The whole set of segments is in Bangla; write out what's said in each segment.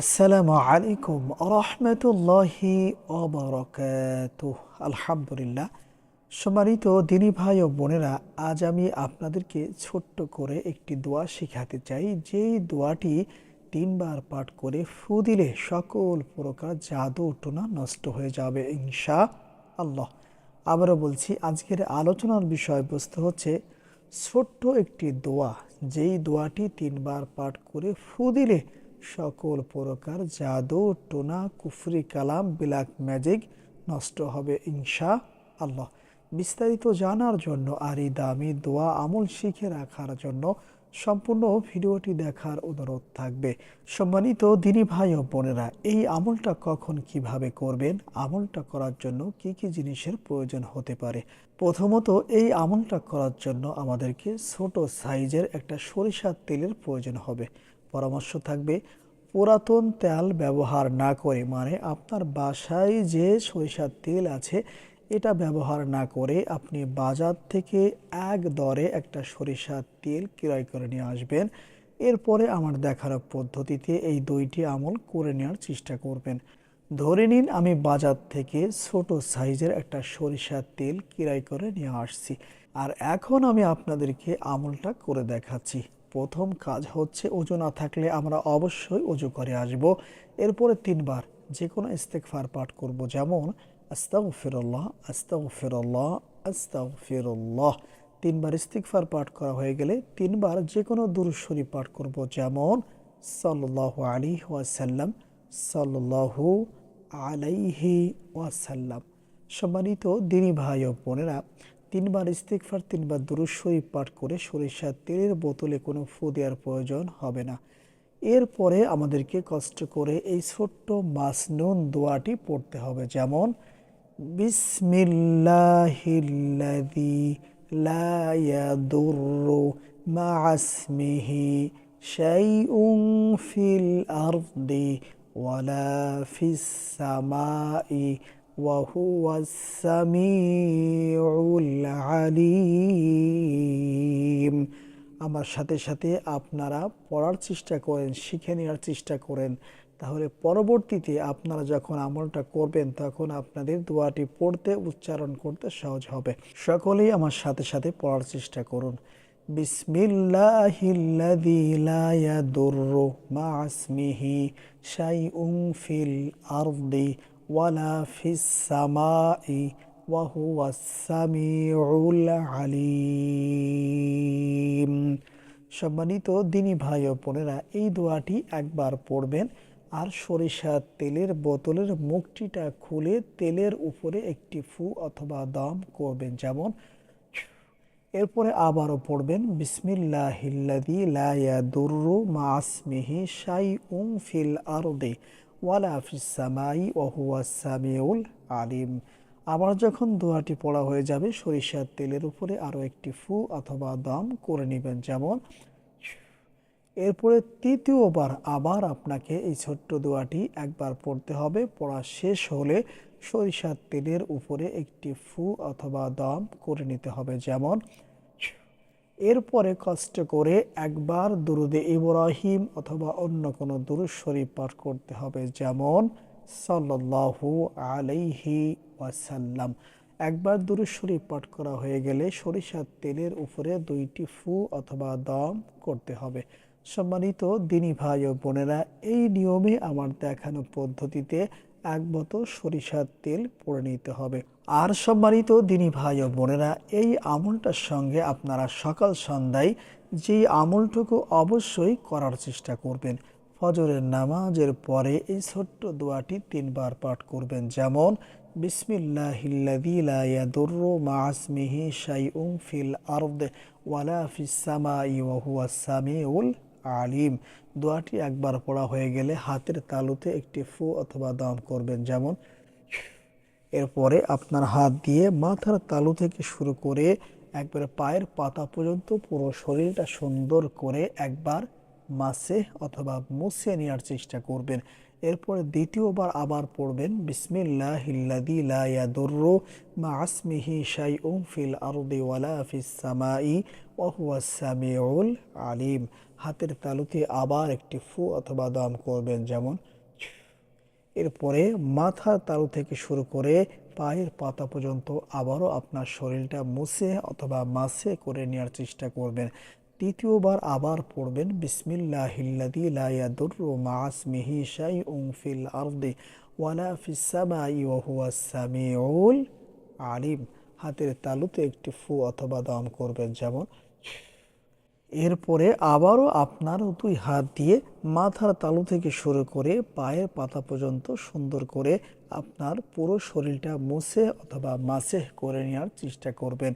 আসসালামু আলাইকুম রহমতুল্লাহি অবরকাত আলহামদুলিল্লাহ। সম্মানিত দিনী ভাই ও বোনেরা, আজ আমি আপনাদেরকে ছোট্ট করে একটি দোয়া শেখাতে চাই। যেই দোয়াটি তিনবার পাঠ করে ফু দিলে সকল প্রকার জাদু টোনা নষ্ট হয়ে যাবে ইনশা আল্লাহ আবারও বলছি, আজকের আলোচনার বিষয়বস্তু হচ্ছে ছোট্ট একটি দোয়া। যেই দোয়াটি তিনবার পাঠ করে ফু দিলে সকল প্রকার জাদু, টোনা, কুফরি, কালাম বিলাক ম্যাজিক নষ্ট হবে ইনশা আল্লাহ। বিস্তারিত জানার জন্য আর এই দামি দোয়া আমল শিখে রাখার জন্য সম্পূর্ণ ভিডিওটি দেখার অনুরোধ থাকবে। সম্মানিত দিনী ভাই ও বোনেরা, এই আমলটা কখন কীভাবে করবেন? আমলটা করার জন্য কি কি জিনিসের প্রয়োজন হতে পারে? প্রথমত, এই আমলটা করার জন্য আমাদেরকে ছোট সাইজের একটা সরিষার তেলের প্রয়োজন হবে। পরামর্শ থাকবে। পুরাতন তেল ব্যবহার না করে মানে আপনার বাসায় যে সরিষার তেল আছে, এটা ব্যবহার না করে আপনি বাজার থেকে এক দরে একটা সরিষার তেল ক্রয় করে নিয়ে আসবেন। এরপরে আমার দেখানো পদ্ধতিতে এই দুইটি আমল করে নেওয়ার চেষ্টা করবেন। ধরে নিন আমি বাজার থেকে ছোট সাইজের একটা সরিষার তেল ক্রয় করে নিয়ে আসছি। আর এখন আমি আপনাদেরকে আমলটা করে দেখাচ্ছি। প্রথম কাজ হচ্ছে ওজু না থাকলে আমরা অবশ্যই অজু করে আসব। এরপরে তিনবার যে কোনো ইস্তেকফার পাঠ করব। যেমন আস্তাউ ফিরল্লাহ আস্তাউ ফিরল্লাহ আস্তাউ ফিরল্লাহ তিনবার ইস্তিকফার পাঠ করা হয়ে গেলে তিনবার যে কোনো দুরুশ্বরী পাঠ করব। যেমন সাল্লাহ আলী ওয়াসাল্লাম সাল্লাহু আলাইহি ওয়াসাল্লাম। সম্মানিত দিনী ভাই ও বোনেরা তিনবার ইস্তিকফার তিনবার দুরুসই পাঠ করে সরিষার তেলের বোতলে কোনো ফু দেওয়ার প্রয়োজন হবে না। এরপরে আমাদেরকে কষ্ট করে এই ছোট্ট মাসনুন দোয়াটি পড়তে হবে। যেমন বিসমিল্লাহিল্লাদি আলিম। আমার সাথে সাথে আপনারা পড়ার চেষ্টা করেন, শিখে নেওয়ার চেষ্টা করেন। তাহলে পরবর্তীতে আপনারা যখন আমলটা করবেন, তখন আপনাদের দোয়াটি পড়তে, উচ্চারণ করতে সহজ হবে। সকলেই আমার সাথে সাথে পড়ার চেষ্টা করুন। বিসমিল্লাহিল্লাদিলায়াদুর্রুমাসমিহি وهو السميع العليم সম্মানিত দিনী ভাই ও বোনেরা এই দোয়াটি একবার পড়বেন আর সরিষার তেলের বোতলের মুখটিটা খুলে তেলের উপরে একটি ফু অথবা দম করবেন যেমন এরপরে আবারও পড়বেন বিসমিল্লাহিল্লাদি লা ইয়াদুররু মা আসমিহি শাইউন ফিল আরদি ওয়ালা ফিস সামাই ওয়া হুয়া সামিউল আলিম আবার যখন দোয়াটি পড়া হয়ে যাবে, সরিষার তেলের উপরে আরও একটি ফু অথবা দম করে নেবেন। যেমন, এরপরে তৃতীয়বার আবার আপনাকে এই ছোট্ট দোয়াটি একবার পড়তে হবে। পড়া শেষ হলে সরিষার তেলের উপরে একটি ফু অথবা দম করে নিতে হবে। যেমন, এরপরে কষ্ট করে একবার দুরুদে ইব্রাহিম অথবা অন্য কোনো দুরুদ শরীফ পাঠ করতে হবে। যেমন সাল্লাহু আলাইহি ওয়াসাল্লাম। একবার দুরুদ শরীফ পাঠ করা হয়ে গেলে সরিষার তেলের উপরে দুইটি ফু অথবা দম করতে হবে। সম্মানিত দিনী ভাই ও বোনেরা, এই নিয়মে আমার দেখানো পদ্ধতিতে এক বোতল সরিষার তেল পরে নিতে হবে। আর সম্মানিত দিনী ভাই ও বোনেরা, এই আমলটার সঙ্গে আপনারা সকাল সন্ধ্যায় যেই আমলটুকু অবশ্যই করার চেষ্টা করবেন। ফজরের নামাজের পরে এই ছোট্ট দোয়াটি তিনবার পাঠ করবেন। যেমন ফিল ওয়ালা সামিউল আলিম। দোয়াটি একবার পড়া হয়ে গেলে হাতের তালুতে একটি ফু অথবা দাম করবেন। যেমন, এরপরে আপনার হাত দিয়ে মাথার তালু থেকে শুরু করে একবারে পায়ের পাতা পর্যন্ত পুরো শরীরটা সুন্দর করে একবার মাসে অথবা মুছে নেওয়ার চেষ্টা করবেন। এরপরে দ্বিতীয়বার আবার পড়বেন বিসমিল্লাহ হিল্লাদি আলিম। হাতের তালুতে আবার একটি ফু অথবা দম করবেন, যেমন এরপরে মাথার তালু থেকে শুরু করে পায়ের পাতা পর্যন্ত আবারও আপনার শরীরটা মুছে অথবা মাসে করে নেওয়ার চেষ্টা করবেন। দ্বিতীয়বার আবার পড়বেন বিসমিল্লাহিল্লাদি লা ইয়াদুররু মা আসমিহি শাইউন ফিল আরদি ওয়ালা ফিস সামাই ওয়া হুয়াস সামিউল আলিম। হাতের তালুতে একটি ফু অথবা দম করবেন যেমন, এরপরে আবারও আপনার দুই হাত দিয়ে মাথার তালু থেকে শুরু করে পায়ের পাতা পর্যন্ত সুন্দর করে আপনার পুরো শরীরটা মুছে অথবা মাসে করে নেওয়ার চেষ্টা করবেন।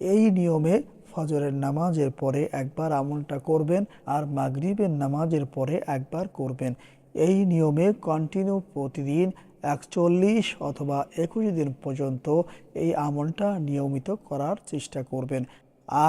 এই নিয়মে ফজরের নামাজের পরে একবার আমলটা করবেন আর মাগরিবের নামাজের পরে একবার করবেন। এই নিয়মে কন্টিনিউ প্রতিদিন একচল্লিশ অথবা একুশ দিন পর্যন্ত এই আমলটা নিয়মিত করার চেষ্টা করবেন।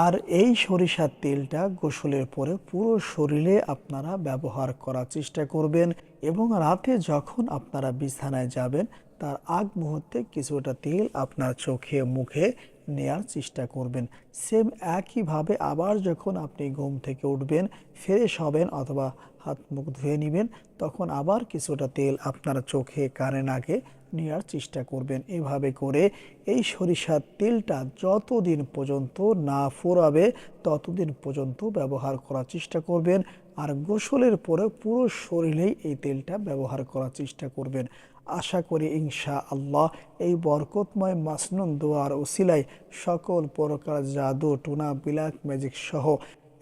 আর এই সরিষার তেলটা গোসলের পরে পুরো শরীরে আপনারা ব্যবহার করার চেষ্টা করবেন এবং রাতে যখন আপনারা বিছানায় যাবেন, তার আগ মুহূর্তে কিছুটা তেল আপনার চোখে, মুখে নেয়ার চেষ্টা করবেন। সেম একইভাবে আবার যখন আপনি ঘুম থেকে উঠবেন ফ্রেশ হবেন অথবা হাত মুখ ধুয়ে নেবেন, তখন আবার কিছুটা তেল আপনার চোখে কানে নাকে নেওয়ার চেষ্টা করবেন। এভাবে করে এই সরিষার তেলটা যতদিন পর্যন্ত না ফোরাবে, ততদিন পর্যন্ত ব্যবহার করার চেষ্টা করবেন। আর গোসলের পরে পুরো শরীরেই এই তেলটা ব্যবহার করার চেষ্টা করবেন। আশা করি ইনশা আল্লাহ এই বরকতময় মাসনুন দোয়ার ওসিলায় সকল প্রকার জাদু টুনা বিলাক ম্যাজিক সহ,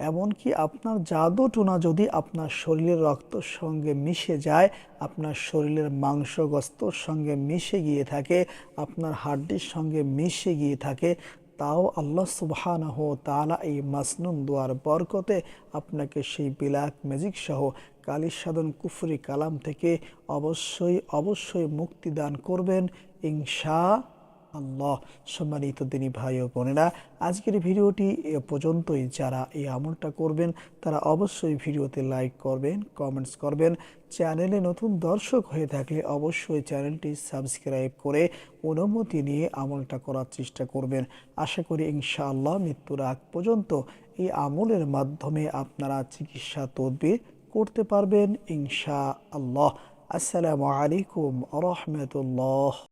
এমনকি আপনার জাদু টুনা যদি আপনার শরীরের রক্তর সঙ্গে মিশে যায়, আপনার শরীরের মাংসগস্তর সঙ্গে মিশে গিয়ে থাকে, আপনার হাড্ডির সঙ্গে মিশে গিয়ে থাকে তাও আল্লাহ সুবহানাহ তালা এই মাসনুন দোয়ার বরকতে আপনাকে সেই বিলাক ম্যাজিক সহ কালির সাধন, কুফরি, কালাম থেকে অবশ্যই অবশ্যই মুক্তি দান করবেন। ইনশা আল্লাহ সম্মানিত দিনী ভাই ও বোনেরা, আজকের ভিডিওটি এ পর্যন্তই। যারা এই আমলটা করবেন, তারা অবশ্যই ভিডিওতে লাইক করবেন, কমেন্টস করবেন। চ্যানেলে নতুন দর্শক হয়ে থাকলে অবশ্যই চ্যানেলটি সাবস্ক্রাইব করে অনুমতি নিয়ে আমলটা করার চেষ্টা করবেন। আশা করি ইনশাআল্লাহ মৃত্যুর আগ পর্যন্ত এই আমলের মাধ্যমে আপনারা চিকিৎসা তদবির করতে পারবেন ইনশা আল্লাহ আসসালামু আলাইকুম রহমতুল্লাহ।